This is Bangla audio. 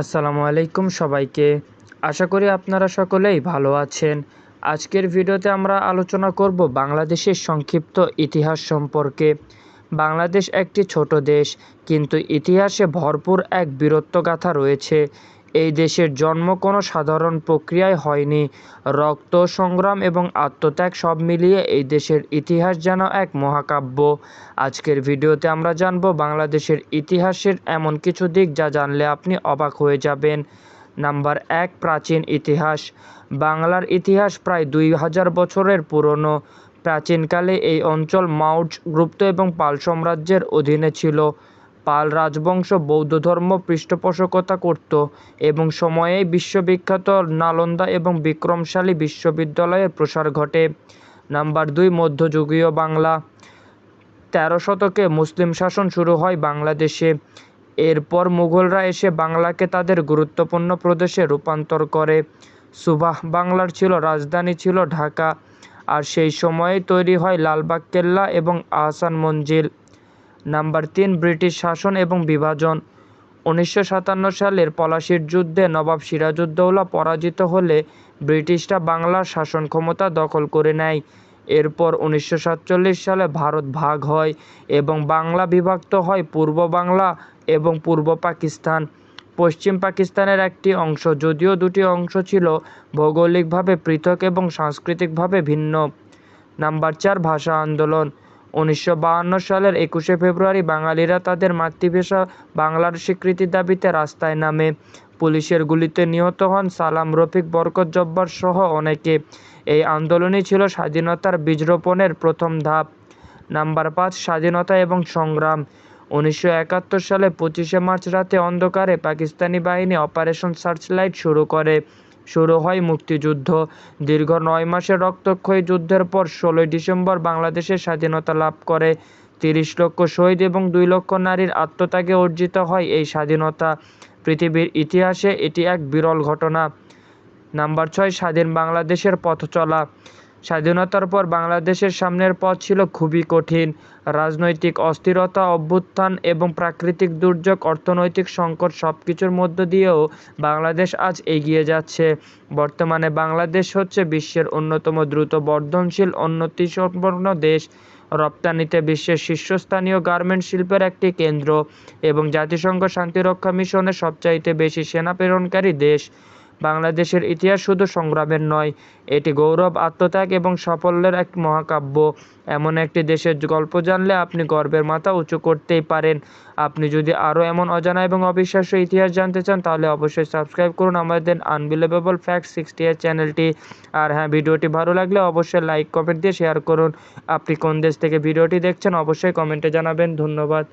আসসালামু আলাইকুম সবাইকে। আশা করি আপনারা সকলেই ভালো আছেন। আজকের ভিডিওতে আমরা আলোচনা করব বাংলাদেশের সংক্ষিপ্ত ইতিহাস সম্পর্কে। বাংলাদেশ একটি ছোট দেশ, কিন্তু ইতিহাসে ভরপুর এক বীরত্বগাথা রয়েছে। এই দেশের জন্ম কোনো সাধারণ প্রক্রিয়ায় হয়নি। রক্ত সংগ্রাম এবং আত্মত্যাগ সব মিলিয়ে এই দেশের ইতিহাস যেন এক মহাকাব্য। আজকের ভিডিওতে আমরা জানব বাংলাদেশের ইতিহাসের এমন কিছু দিক যা জানলে আপনি অবাক হয়ে যাবেন। নাম্বার এক, প্রাচীন ইতিহাস। বাংলার ইতিহাস প্রায় দুই হাজার বছরের পুরনো। প্রাচীনকালে এই অঞ্চল মাউর্য, গুপ্ত এবং পাল সাম্রাজ্যের অধীনে ছিল। পাল রাজবংশ বৌদ্ধ ধর্ম পৃষ্ঠপোষকতা করত এবং সময়েই বিশ্ববিখ্যাত নালন্দা এবং বিক্রমশালী বিশ্ববিদ্যালয়ের প্রসার ঘটে। নাম্বার দুই, মধ্যযুগীয় বাংলা। তেরো শতকে মুসলিম শাসন শুরু হয় বাংলাদেশে। এরপর মুঘলরা এসে বাংলাকে তাদের গুরুত্বপূর্ণ প্রদেশে রূপান্তর করে। সুবাহ বাংলার ছিল রাজধানী ছিল ঢাকা। আর সেই সময়ে তৈরি হয় লালবাগ কেল্লা এবং আহসান মঞ্জিল। নাম্বার তিন, ব্রিটিশ শাসন এবং বিভাজন। উনিশশো সাতান্ন সালের পলাশির যুদ্ধে নবাব সিরাজউদ্দৌলা পরাজিত হলে ব্রিটিশরা বাংলার শাসন ক্ষমতা দখল করে নেয়। এরপর উনিশশো সাতচল্লিশ সালে ভারত ভাগ হয় এবং বাংলা বিভক্ত হয় পূর্ব বাংলা এবং পূর্ব পাকিস্তান। পশ্চিম পাকিস্তানের একটি অংশ যদিও দুটি অংশ ছিল ভৌগোলিকভাবে পৃথক এবং সাংস্কৃতিকভাবে ভিন্ন। নাম্বার চার, ভাষা আন্দোলন। উনিশশো সালের একুশে ফেব্রুয়ারি বাঙালিরা তাদের মাতৃভাষা বাংলার স্বীকৃতির দাবিতে রাস্তায় নামে। পুলিশের গুলিতে নিহত হন সালাম রফিক বরকত জব্বার সহ অনেকে। এই আন্দোলনই ছিল স্বাধীনতার বীজরোপণের প্রথম ধাপ। নাম্বার পাঁচ, স্বাধীনতা এবং সংগ্রাম। উনিশশো একাত্তর সালে পঁচিশে মার্চ রাতে অন্ধকারে পাকিস্তানি বাহিনী অপারেশন সার্চলাইট শুরু করে। শুরু হয় মুক্তিযুদ্ধ। দীর্ঘ নয় মাসের রক্তক্ষয়ী যুদ্ধের পর ষোলোই ডিসেম্বর বাংলাদেশের স্বাধীনতা লাভ করে। তিরিশ লক্ষ শহীদ এবং দুই লক্ষ নারীর আত্মত্যাগে অর্জিত হয় এই স্বাধীনতা। পৃথিবীর ইতিহাসে এটি এক বিরল ঘটনা। নাম্বার ছয়, স্বাধীন বাংলাদেশের পথ চলা স্বাধীনতার পর বাংলাদেশের সামনের পথ ছিল খুবই কঠিন। রাজনৈতিক অস্থিরতা, অভ্যুত্থান এবং প্রাকৃতিক দুর্যোগ, অর্থনৈতিক সংকট সব কিছুর মধ্য দিয়েও বাংলাদেশ আজ এগিয়ে যাচ্ছে। বর্তমানে বাংলাদেশ হচ্ছে বিশ্বের অন্যতম দ্রুত বর্ধনশীল উন্নতিসম্পন্ন দেশ। রপ্তানিতে বিশ্বের শীর্ষস্থানীয় গার্মেন্ট শিল্পের একটি কেন্দ্র এবং জাতিসংঘ শান্তিরক্ষা মিশনের সবচাইতে বেশি সেনা প্রেরণকারী দেশ। বাংলাদেশের ইতিহাস শুধু সংগ্রামের নয়, এটি গৌরব, আত্মত্যাগ এবং সাফল্যের এক মহাকাব্য। এমন একটি দেশের গল্প জানলে আপনি গর্বের মাথা উঁচু করতেই পারেন। আপনি যদি আরও এমন অজানা এবং অবিশ্বাস্য ইতিহাস জানতে চান, তাহলে অবশ্যই সাবস্ক্রাইব করুন আমাদের আনবিলেবেবল ফ্যাক্ট সিক্সটি এর চ্যানেলটি। আর হ্যাঁ ভিডিওটি ভালো লাগলে অবশ্যই লাইক, কমেন্ট দিয়ে শেয়ার করুন। আপনি কোন দেশ থেকে ভিডিওটি দেখছেন, অবশ্যই কমেন্টে জানাবেন। ধন্যবাদ।